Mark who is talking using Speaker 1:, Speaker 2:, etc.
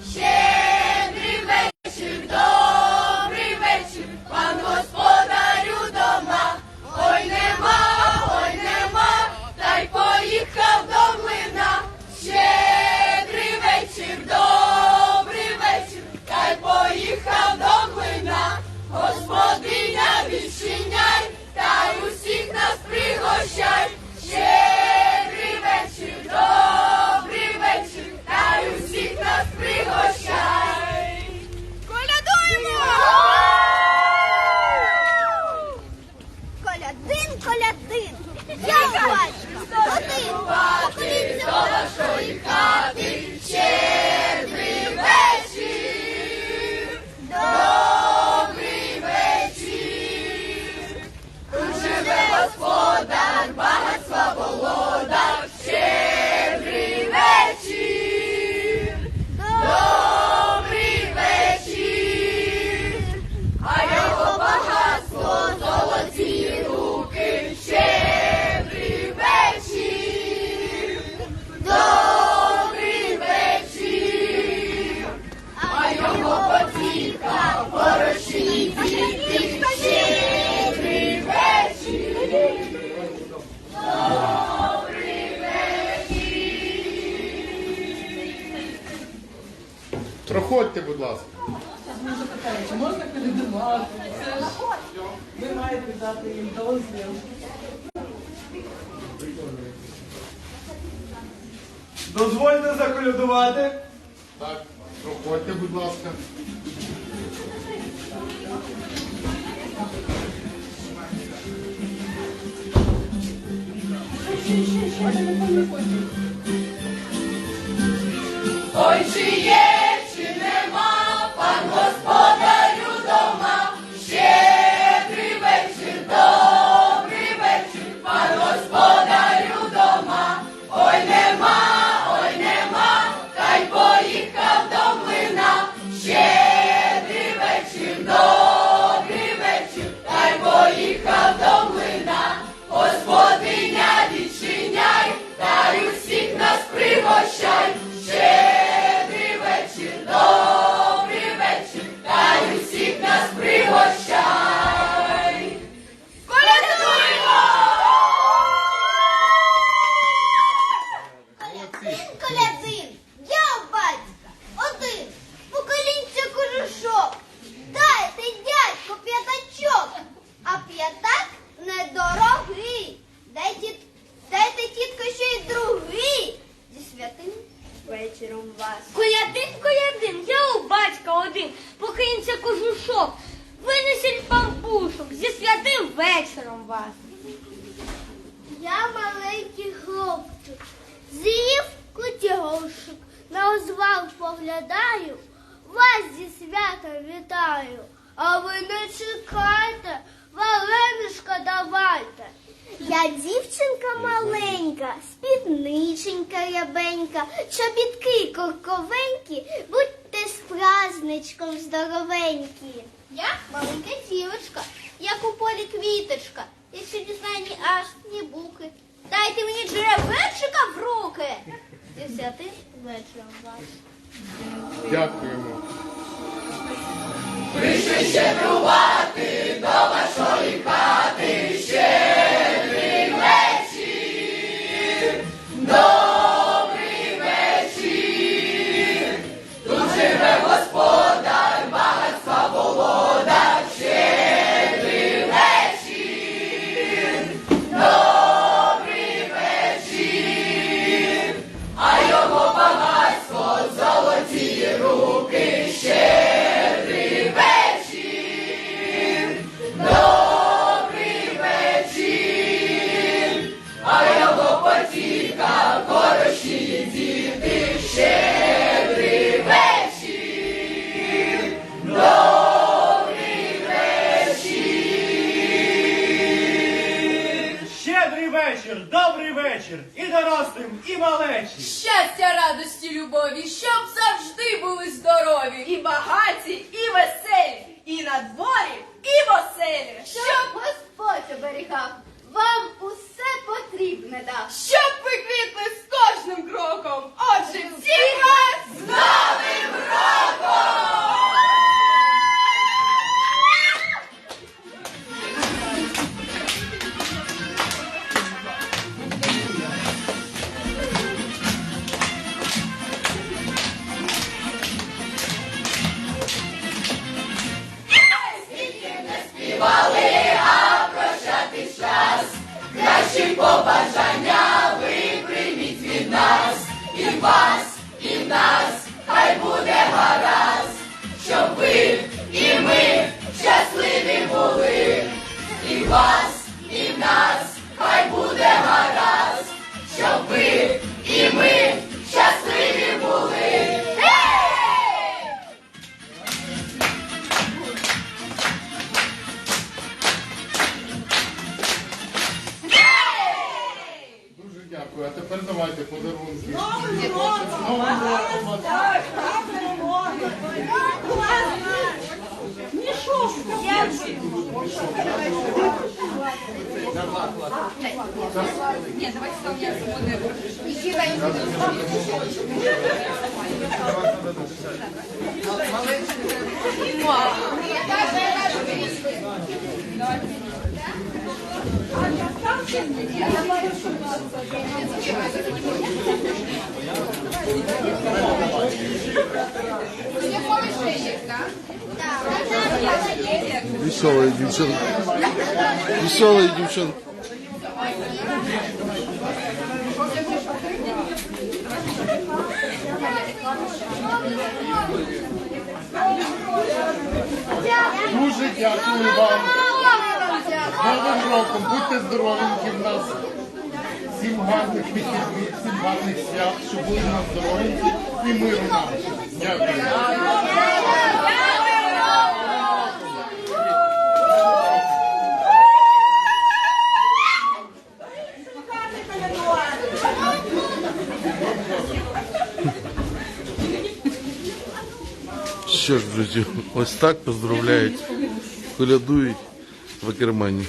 Speaker 1: Share.
Speaker 2: Проходьте, будь ласка.
Speaker 3: Чи можна колядувати? Ви маєте дати їм дозвіл.
Speaker 4: Дозвольте заколядувати.
Speaker 2: Так, проходьте, будь ласка.
Speaker 1: Ой, чи є,
Speaker 5: кожушок,
Speaker 6: винесіть пампушок зі святим вечором вас.
Speaker 5: Я маленький хлопчик, з'їв кутігошик, на озвал поглядаю, вас зі святом вітаю. А ви не чекайте, валенишка давайте. Я дівчинка маленька, спідниченька рябенька, чобітки корковенькі, будьте з праздничком здоровенькі. Я маленька дівочка, як у полі квіточка. Я ще не знаю ні аж, ні буки. Дайте мені джеребенчика в руки. І святим вечором вас.
Speaker 2: Дякуємо.
Speaker 1: Прийшли щедрувати до вашої Щедрий вечір, добрий вечір.
Speaker 4: І дорослим, і малечі.
Speaker 1: Щастя, радості, любові, щоб завжди були здорові, і багаті, і веселі, і на дворі, і в оселі, щоб Дуже Нет, давайте там
Speaker 2: я буду. А я сам
Speaker 7: Веселая девчонка. Веселая девчонка.
Speaker 2: Дуже дякую вам. Новим роком. Будьте здоровенькі в нас. Всім гарних вихідних, всім гарних свят, щоб були в нас здоровенькі і миру нам. Дякую.
Speaker 7: Що ж, друзі, ось так поздравляють, колядують в Акермані.